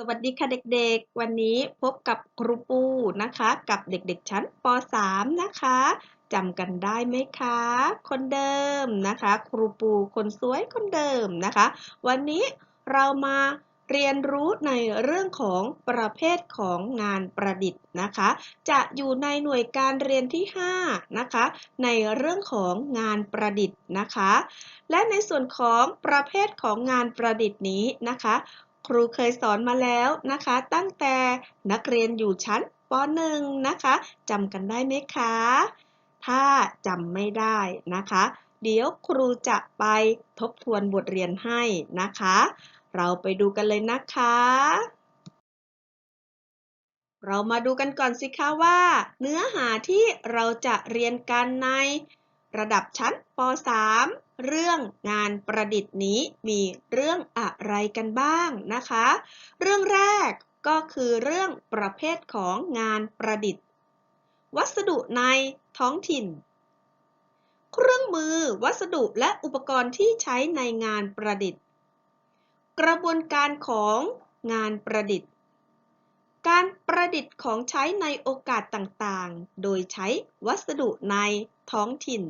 สวัสดีค่ะเด็กๆ วันนี้พบกับครูปูนะคะ กับเด็กๆชั้นป .3 นะคะจำกันได้ไหมคะ คนเดิมนะคะ ครูปูคนสวยคนเดิมนะคะ วันนี้เรามาเรียนรู้ในเรื่องของประเภทของงานประดิษฐ์นะคะ จะอยู่ในหน่วยการเรียนที่ 5 นะคะ ในเรื่องของงานประดิษฐ์นะคะ และในส่วนของประเภทของงานประดิษฐ์นี้นะคะ ครูเคยสอนมาแล้วนะคะ ตั้งแต่นักเรียนอยู่ชั้นป .1 นะคะจำกันได้ไหมคะ ถ้าจำไม่ได้นะคะ เดี๋ยวครูจะไปทบทวนบทเรียนให้นะคะ เราไปดูกันเลยนะคะ เรามาดูกันก่อนสิคะว่า เนื้อหาที่เราจะเรียนกันในระดับชั้นป .3 เรื่องงานประดิษฐ์นี้มีเรื่องอะไรกันบ้างนะคะ เรื่องแรกก็คือเรื่องประเภทของงานประดิษฐ์ วัสดุในท้องถิ่น เครื่องมือวัสดุและอุปกรณ์ที่ใช้ในงานประดิษฐ์ กระบวนการของงานประดิษฐ์ การประดิษฐ์ของใช้ในโอกาสต่างๆ โดยใช้วัสดุในท้องถิ่น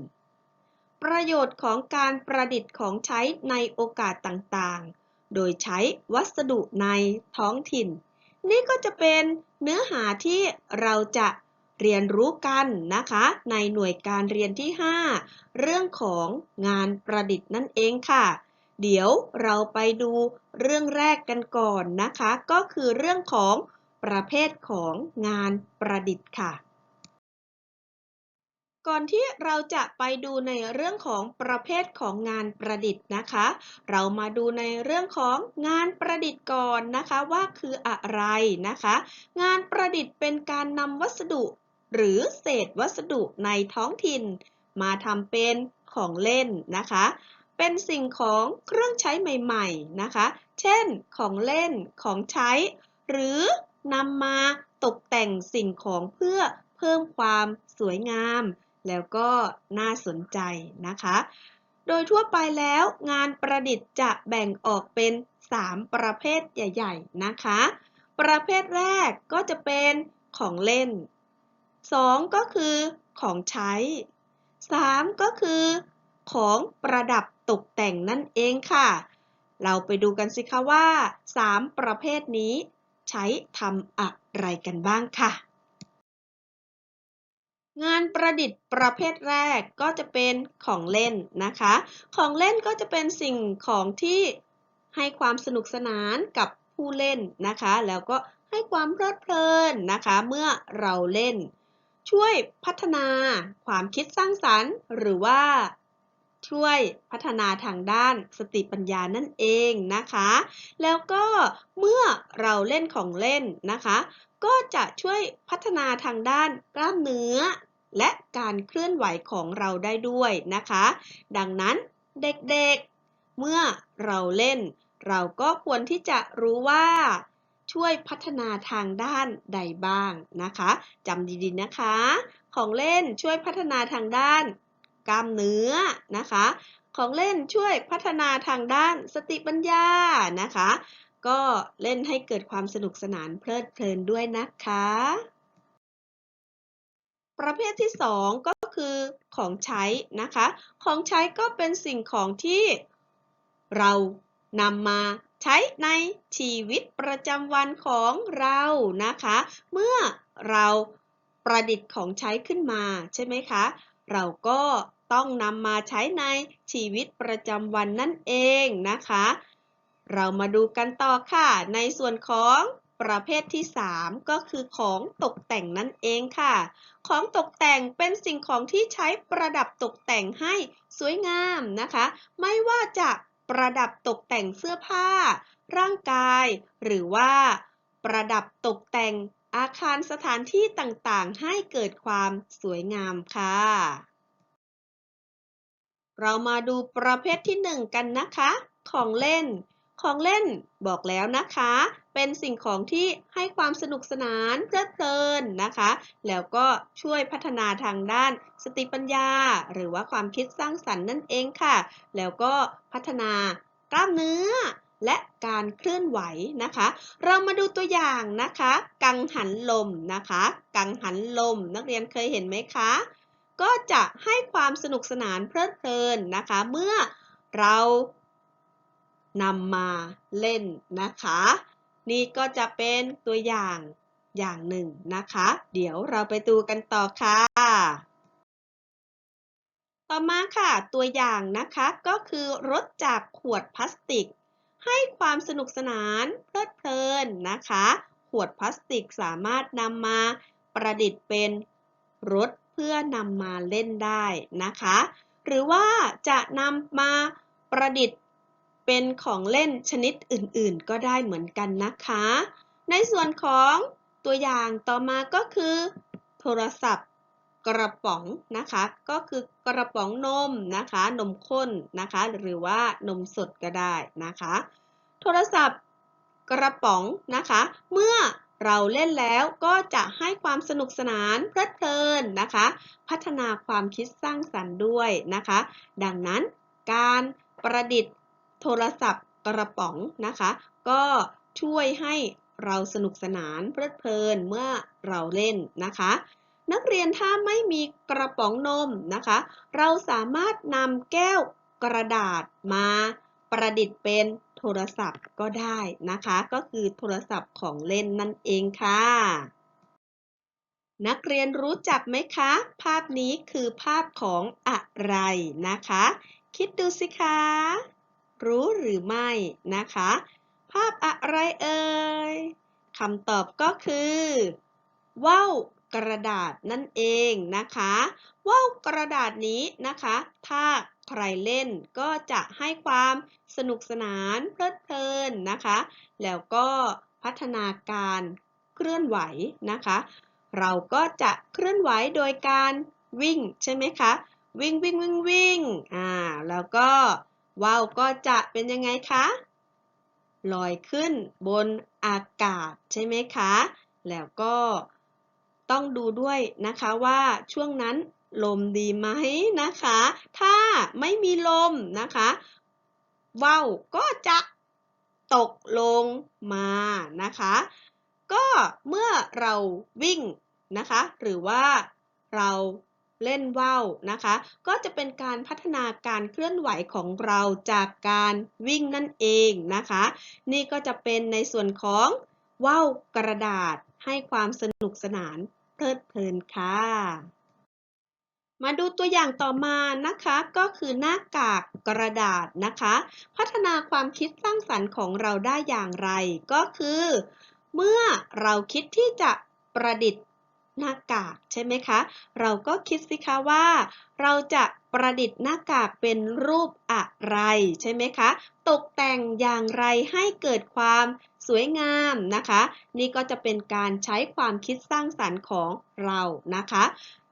ประโยชน์ของการประดิษฐ์ของใช้ในโอกาสต่างๆ โดยใช้วัสดุในท้องถิ่น นี่ก็จะเป็นเนื้อหาที่เราจะเรียนรู้กันนะคะ ในหน่วยการเรียนที่ 5 เรื่องของงานประดิษฐ์นั่นเองค่ะ เดี๋ยวเราไปดูเรื่องแรกกันก่อนนะคะ ก็คือเรื่องของประเภทของงานประดิษฐ์ค่ะ ก่อนที่เราจะไปดูในเรื่องของประเภทของงานประดิษฐ์นะคะ เรามาดูในเรื่องของงานประดิษฐ์ก่อนนะคะว่าคืออะไรนะคะ งานประดิษฐ์เป็นการนำวัสดุ หรือเศษวัสดุในท้องถิ่น มาทำเป็นของเล่นนะคะ เป็นสิ่งของเครื่องใช้ใหม่ๆนะคะ เช่น ของเล่นของใช้ หรือนำมาตกแต่งสิ่งของเพื่อเพิ่มความสวยงาม แล้วก็น่าสนใจนะคะ โดยทั่วไปแล้วงานประดิษฐ์จะแบ่งออกเป็น 3 ประเภทใหญ่ ๆ นะคะ ประเภทแรกก็จะเป็นของเล่น 2 ก็คือของใช้ 3 ก็คือของประดับตกแต่งนั่นเองค่ะ เราไปดูกันสิคะว่า 3 ประเภทนี้ ใช้ทำอะไรกันบ้างค่ะ งานประดิษฐ์ประเภทแรกก็จะเป็นของเล่นนะคะ ของเล่นก็จะเป็นสิ่งของที่ให้ความสนุกสนานกับผู้เล่นนะคะ แล้วก็ให้ความเพลิดเพลินนะคะ เมื่อเราเล่น ช่วยพัฒนาความคิดสร้างสรรค์ หรือว่าช่วยพัฒนาทางด้านสติปัญญานั่นเองนะคะ แล้วก็เมื่อเราเล่นของเล่นนะคะ ก็จะช่วยพัฒนาทางด้านกล้ามเนื้อ และการเคลื่อนไหวของเราได้ด้วยนะคะ ดังนั้นเด็กๆ เมื่อเราเล่น เราก็ควรที่จะรู้ว่าช่วยพัฒนาทางด้านใดบ้างนะคะจำดีๆนะคะ ของเล่นช่วยพัฒนาทางด้านกล้ามเนื้อนะคะ ของเล่นช่วยพัฒนาทางด้านสติปัญญานะคะ ก็เล่นให้เกิดความสนุกสนานเพลิดเพลินด้วยนะคะ ประเภทที่ 2 ก็คือของใช้นะคะ ของใช้ก็เป็นสิ่งของที่เรานำมาใช้ในชีวิตประจำวันของเรานะคะ เมื่อเราประดิษฐ์ของใช้ขึ้นมาใช่ไหมคะ เราก็ต้องนำมาใช้ในชีวิตประจำวันนั่นเองนะคะ เรามาดูกันต่อค่ะในส่วนของ ประเภทที่ 3 ก็คือของตกแต่งนั่นเองค่ะ ของตกแต่งเป็นสิ่งของที่ใช้ประดับตกแต่งให้สวยงามนะคะ ไม่ว่าจะประดับตกแต่งเสื้อผ้า ร่างกาย หรือว่า ประดับตกแต่งอาคารสถานที่ต่างๆ ให้เกิดความสวยงามค่ะ เรามาดูประเภทที่ 1 กันนะคะ ของเล่น ของเล่นบอกแล้วนะคะ เป็นสิ่งของที่ให้ความสนุกสนานเพลิดเพลินนะคะ แล้วก็ช่วยพัฒนาทางด้านสติปัญญา หรือว่าความคิดสร้างสรรค์นั่นเองค่ะ แล้วก็พัฒนากล้ามเนื้อและการเคลื่อนไหวนะคะ เรามาดูตัวอย่างนะคะ กังหันลมนะคะ กังหันลม นักเรียนเคยเห็นไหมคะ ก็จะให้ความสนุกสนานเพลิดเพลินนะคะ เมื่อเรา นำมาเล่นนะคะ นี่ก็จะเป็นตัวอย่างอย่างหนึ่งนะคะ เดี๋ยวเราไปดูกันต่อค่ะ ต่อมาค่ะ ตัวอย่างนะคะก็คือรถจากขวดพลาสติก ให้ความสนุกสนานเพลิดเพลินนะคะ ขวดพลาสติกสามารถนำมาประดิษฐ์เป็นรถเพื่อนำมาเล่นได้นะคะ หรือว่าจะนำมาประดิษฐ์ เป็นของเล่นชนิดอื่นๆ ก็ได้เหมือนกันนะคะ ในส่วนของตัวอย่างต่อมาก็คือ โทรศัพท์กระป๋องนะคะ ก็คือกระป๋องนมนะคะ นมข้นนะคะ หรือว่านมสดก็ได้นะคะ โทรศัพท์กระป๋องนะคะ เมื่อเราเล่นแล้วก็จะให้ความสนุกสนานเพลิดเพลินนะคะ พัฒนาความคิดสร้างสรรค์ด้วยนะคะ ดังนั้นการประดิษฐ์ โทรศัพท์กระป๋องนะคะ ก็ช่วยให้เราสนุกสนานเพลิดเพลินเมื่อเราเล่นนะคะ นักเรียนถ้าไม่มีกระป๋องนมนะคะ เราสามารถนำแก้วกระดาษมาประดิษฐ์เป็นโทรศัพท์ก็ได้นะคะ ก็คือโทรศัพท์ของเล่นนั่นเองค่ะ นักเรียนรู้จักไหมคะ ภาพนี้คือภาพของอะไรนะคะ คิดดูสิคะ รู้หรือไม่นะคะ ภาพอะไรเอ่ยคำตอบก็คือว่าวกระดาษนั่นเองนะคะว่าวกระดาษนี้นะคะ ถ้าใครเล่นก็จะให้ความสนุกสนานเพลิดเพลินนะคะ แล้วก็พัฒนาการเคลื่อนไหวนะคะ เราก็จะเคลื่อนไหวโดยการวิ่งใช่ไหมคะ วิ่งวิ่งวิ่งวิ่งอ่าแล้วก็ ว่าวก็จะเป็นยังไงคะ ลอยขึ้นบนอากาศใช่ไหมคะ แล้วก็ต้องดูด้วยนะคะว่าช่วงนั้นลมดีไหมนะคะ ถ้าไม่มีลมนะคะว่าวก็จะตกลงมานะคะ ก็เมื่อเราวิ่งนะคะ หรือว่าเรา เล่นว่าวนะคะ ก็จะเป็นการพัฒนาการเคลื่อนไหวของเราจากการวิ่งนั่นเองนะคะ นี่ก็จะเป็นในส่วนของว่าวกระดาษให้ความสนุกสนานเพลิดเพลินค่ะ มาดูตัวอย่างต่อมานะคะก็คือหน้ากากกระดาษนะคะ พัฒนาความคิดสร้างสรรค์ของเราได้อย่างไร ก็คือ เมื่อเราคิดที่จะประดิษฐ์ หน้ากากใช่ไหมคะ เราก็คิดสิคะว่า เราจะประดิษฐ์หน้ากากเป็นรูปอะไรใช่ไหมคะ ตกแต่งอย่างไรให้เกิดความสวยงามนะคะ นี่ก็จะเป็นการใช้ความคิดสร้างสรรค์ของเรานะคะ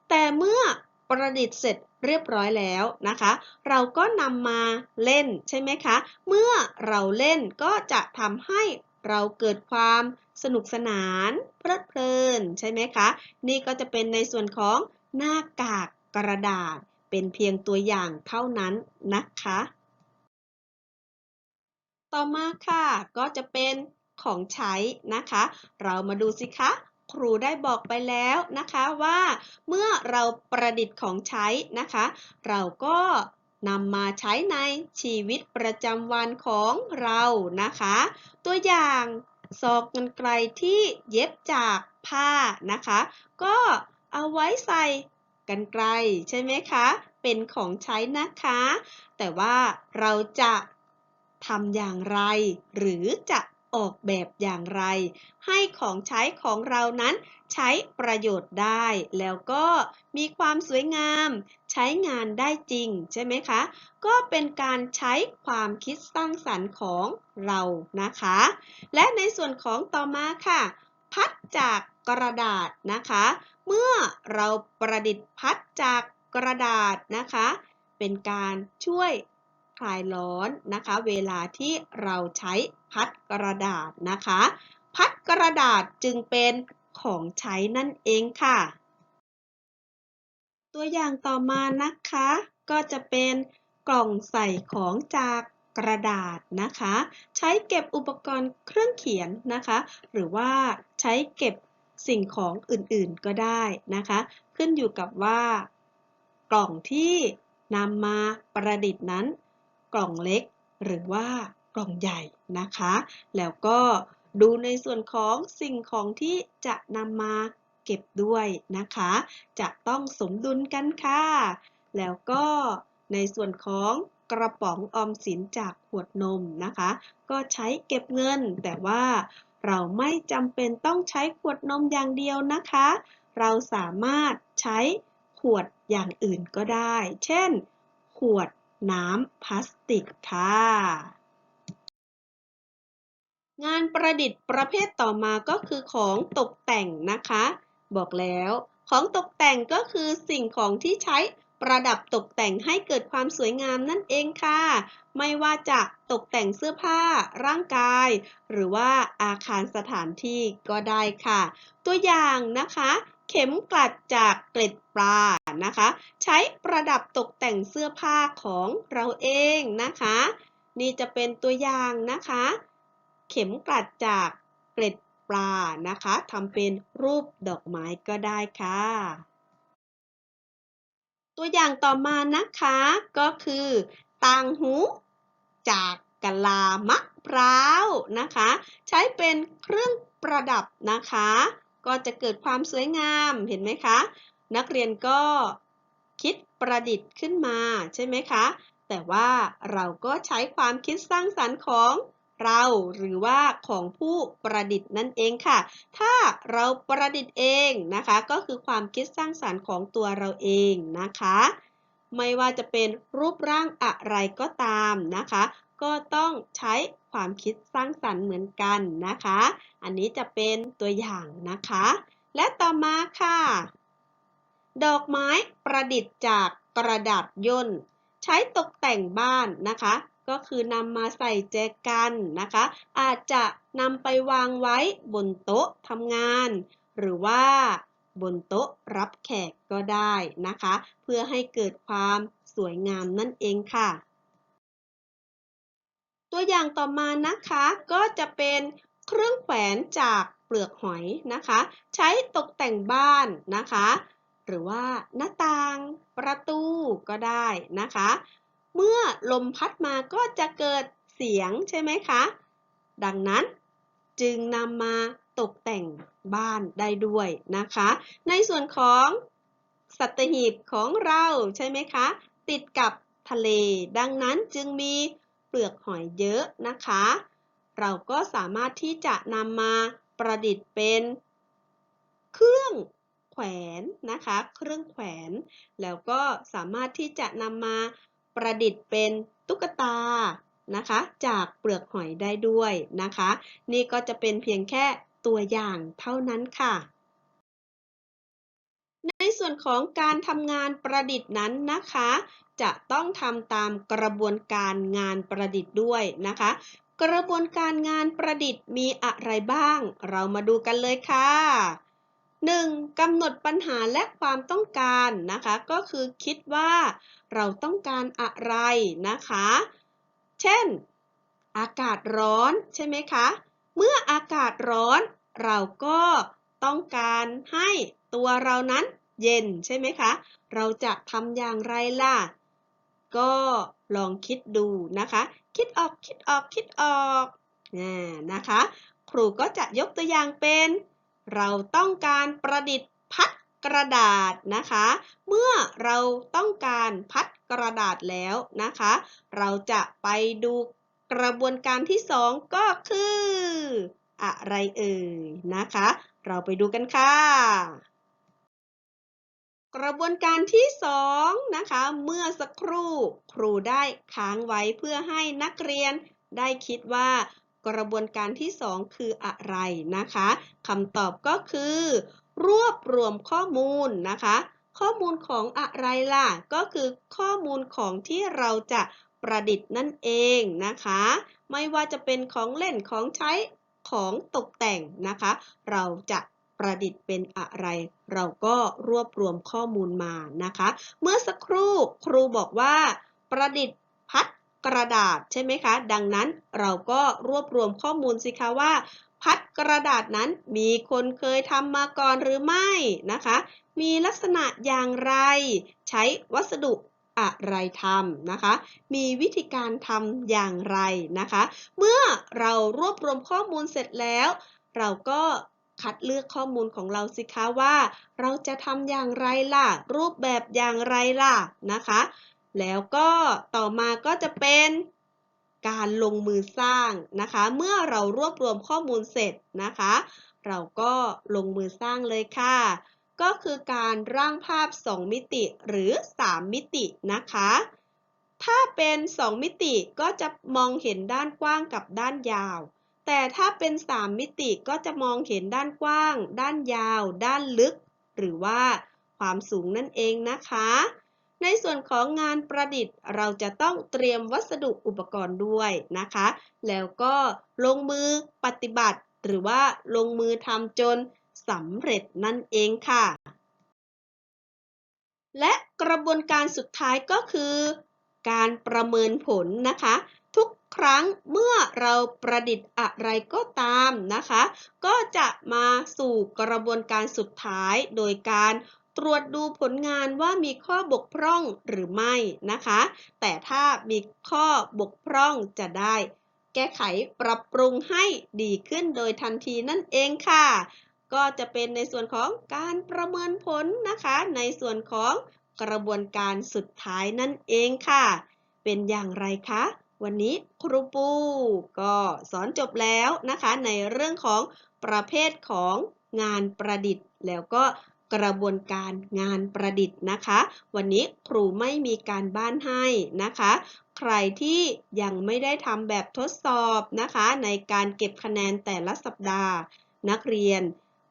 แต่เมื่อประดิษฐ์เสร็จเรียบร้อยแล้วนะคะ เราก็นำมาเล่นใช่ไหมคะ เมื่อเราเล่นก็จะทำให้ เราเกิดความสนุกสนานเพลิดเพลินใช่ไหมคะ นี่ก็จะเป็นในส่วนของหน้ากากกระดาษ เป็นเพียงตัวอย่างเท่านั้นนะคะ ต่อมาค่ะก็จะเป็นของใช้นะคะ เรามาดูสิคะครูได้บอกไปแล้วนะคะว่า เมื่อเราประดิษฐ์ของใช้นะคะ เราก็ นำมาใช้ในชีวิตประจำวันของเรานะคะ ตัวอย่างซอกกันไกลที่เย็บจากผ้านะคะ ก็เอาไว้ใส่กันไกลใช่ไหมคะ เป็นของใช้นะคะ แต่ว่าเราจะทำอย่างไร หรือจะ ออกแบบอย่างไร ให้ของใช้ของเรานั้นใช้ประโยชน์ได้ แล้วก็มีความสวยงาม ใช้งานได้จริงใช่ไหมคะ ก็เป็นการใช้ความคิดสร้างสรรค์ของเรานะคะ และในส่วนของต่อมาค่ะ พัดจากกระดาษนะคะ เมื่อเราประดิษฐ์พัดจากกระดาษนะคะ เป็นการช่วย คลายร้อนนะคะ เวลาที่เราใช้พัดกระดาษนะคะ พัดกระดาษจึงเป็นของใช้นั่นเองค่ะ ตัวอย่างต่อมานะคะ ก็จะเป็นกล่องใส่ของจากกระดาษนะคะ ใช้เก็บอุปกรณ์เครื่องเขียนนะคะ หรือว่าใช้เก็บสิ่งของอื่นๆก็ได้นะคะ ขึ้นอยู่กับว่ากล่องที่นำมาประดิษฐ์นั้น กล่องเล็ก หรือว่ากล่องใหญ่นะคะ แล้วก็ดูในส่วนของสิ่งของที่จะนำมาเก็บด้วยนะคะ จะต้องสมดุลกันค่ะ แล้วก็ในส่วนของกระป๋องออมสินจากขวดนมนะคะ ก็ใช้เก็บเงิน แต่ว่าเราไม่จำเป็นต้องใช้ขวดนมอย่างเดียวนะคะ เราสามารถใช้ขวดอย่างอื่นก็ได้ เช่น ขวด น้ำพลาสติกค่ะ งานประดิษฐ์ประเภทต่อมาก็คือของตกแต่งนะคะ บอกแล้วของตกแต่งก็คือสิ่งของที่ใช้ประดับตกแต่งให้เกิดความสวยงามนั่นเองค่ะ ไม่ว่าจะตกแต่งเสื้อผ้า ร่างกาย หรือว่าอาคารสถานที่ก็ได้ค่ะ ตัวอย่างนะคะ เข็มกลัดจากเกล็ดปลานะคะ ใช้ประดับตกแต่งเสื้อผ้าของเราเองนะคะ นี่จะเป็นตัวอย่างนะคะ เข็มกลัดจากเกล็ดปลานะคะทำเป็นรูปดอกไม้ก็ได้ค่ะ ตัวอย่างต่อมานะคะก็คือต่างหูจากกะลามะพร้าวนะคะ ใช้เป็นเครื่องประดับนะคะ ก็จะเกิดความสวยงามเห็นไหมคะ นักเรียนก็คิดประดิษฐ์ขึ้นมาใช่ไหมคะ แต่ว่าเราก็ใช้ความคิดสร้างสรรค์ของเราหรือว่าของผู้ประดิษฐ์นั่นเองค่ะ ถ้าเราประดิษฐ์เองนะคะ ก็คือความคิดสร้างสรรค์ของตัวเราเองนะคะ ไม่ว่าจะเป็นรูปร่างอะไรก็ตามนะคะ ก็ต้องใช้ ความคิดสร้างสรรค์เหมือนกันนะคะ อันนี้จะเป็นตัวอย่างนะคะ และต่อมาค่ะ ดอกไม้ประดิษฐ์จากกระดาษย่น ใช้ตกแต่งบ้านนะคะ ก็คือนำมาใส่แจกันนะคะ อาจจะนำไปวางไว้บนโต๊ะทำงาน หรือว่าบนโต๊ะรับแขกก็ได้นะคะ เพื่อให้เกิดความสวยงามนั่นเองค่ะ ตัวอย่างต่อมานะคะก็จะเป็นเครื่องแขวนจากเปลือกหอยนะคะ ใช้ตกแต่งบ้านนะคะ หรือว่าหน้าต่างประตูก็ได้นะคะ เมื่อลมพัดมาก็จะเกิดเสียงใช่ไหมคะ ดังนั้นจึงนำมาตกแต่งบ้านได้ด้วยนะคะ ในส่วนของสัตหีบของเราใช่ไหมคะ ติดกับทะเล ดังนั้นจึงมี ลือกหอยเยอะนะคะ เราก็สามารถที่จะนำมาประดิษฐ์เป็น เครื่องแขวนนะคะ เครื่องแขวน แล้วก็สามารถที่จะนำมาประดิษฐ์เป็นตุ๊กตานะคะ จากเปลือกหอยได้ด้วยนะคะ นี่ก็จะเป็นเพียงแค่ตัวอย่างเท่านั้นค่ะในส่วนของการทำงานประดิษฐ์นั้นนะคะ จะต้องทำตามกระบวนการงานประดิษฐ์ด้วยนะคะ กระบวนการงานประดิษฐ์มีอะไรบ้าง เรามาดูกันเลยค่ะ 1. กำหนดปัญหาและความต้องการนะคะ ก็คือคิดว่าเราต้องการอะไรนะคะ เช่น อากาศร้อนใช่ไหมคะ เมื่ออากาศร้อนเราก็ต้องการให้ตัวเรานั้นเย็นใช่ไหมคะ เราจะทำอย่างไรล่ะ ก็ลองคิดดูนะคะ คิดออกคิดออกคิดออกนะคะ ครูก็จะยกตัวอย่างเป็น เราต้องการประดิษฐ์พัดกระดาษนะคะ เมื่อเราต้องการพัดกระดาษแล้วนะคะ เราจะไปดูกระบวนการที่สองก็คือ อะไรเอ่ยนะคะ เราไปดูกันค่ะ กระบวนการที่สองนะคะ เมื่อสักครู่ครูได้ค้างไว้เพื่อให้นักเรียนได้คิดว่ากระบวนการที่สองคืออะไรนะคะคำตอบก็คือ รวบรวมข้อมูลนะคะ ข้อมูลของอะไรล่ะ ก็คือข้อมูลของที่เราจะประดิษฐ์นั่นเองนะคะ ไม่ว่าจะเป็นของเล่นของใช้ของตกแต่งนะคะ เราจะ ประดิษฐ์เป็นอะไร เราก็รวบรวมข้อมูลมานะคะ เมื่อสักครู่ครูบอกว่า ประดิษฐ์พัดกระดาษใช่ไหมคะ ดังนั้นเราก็รวบรวมข้อมูลสิคะว่า พัดกระดาษนั้นมีคนเคยทำมาก่อนหรือไม่นะคะ มีลักษณะอย่างไร ใช้วัสดุอะไรทำนะคะ มีวิธีการทำอย่างไรนะคะ เมื่อเรารวบรวมข้อมูลเสร็จแล้ว เราก็ คัดเลือกข้อมูลของเราสิคะว่า เราจะทำอย่างไรล่ะ รูปแบบอย่างไรล่ะนะคะ แล้วก็ต่อมาก็จะเป็นการลงมือสร้างนะคะ เมื่อเรารวบรวมข้อมูลเสร็จนะคะ เราก็ลงมือสร้างเลยค่ะ ก็คือการร่างภาพ 2 มิติหรือ 3 มิตินะคะ ถ้าเป็น 2 มิติก็จะมองเห็นด้านกว้างกับด้านยาว แต่ถ้าเป็น 3 มิติก็จะมองเห็นด้านกว้าง ด้านยาว ด้านลึก หรือว่าความสูงนั่นเองนะคะ ในส่วนของงานประดิษฐ์เราจะต้องเตรียมวัสดุอุปกรณ์ด้วยนะคะ แล้วก็ลงมือปฏิบัติ หรือว่าลงมือทำจนสำเร็จนั่นเองค่ะ และกระบวนการสุดท้ายก็คือ การประเมินผลนะคะ ทุก ครั้งเมื่อเราประดิษฐ์อะไรก็ตามนะคะ ก็จะมาสู่กระบวนการสุดท้ายโดยการตรวจดูผลงานว่ามีข้อบกพร่องหรือไม่นะคะ แต่ถ้ามีข้อบกพร่องจะได้ แก้ไขปรับปรุงให้ดีขึ้นโดยทันทีนั่นเองค่ะ ก็จะเป็นในส่วนของการประเมินผลนะคะ ในส่วนของกระบวนการสุดท้ายนั่นเองค่ะ เป็นอย่างไรคะ วันนี้ครูปูก็สอนจบแล้วนะคะ ในเรื่องของประเภทของงานประดิษฐ์ แล้วก็กระบวนการงานประดิษฐ์นะคะ วันนี้ครูไม่มีการบ้านให้นะคะ ใครที่ยังไม่ได้ทำแบบทดสอบนะคะ ในการเก็บคะแนนแต่ละสัปดาห์ นักเรียน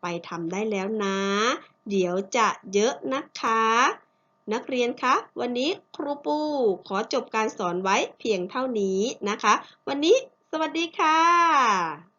ไปทำได้แล้วนะ เดี๋ยวจะเยอะนะคะ นักเรียนคะ วันนี้ครูปูขอจบการสอนไว้เพียงเท่านี้นะคะ วันนี้สวัสดีค่ะ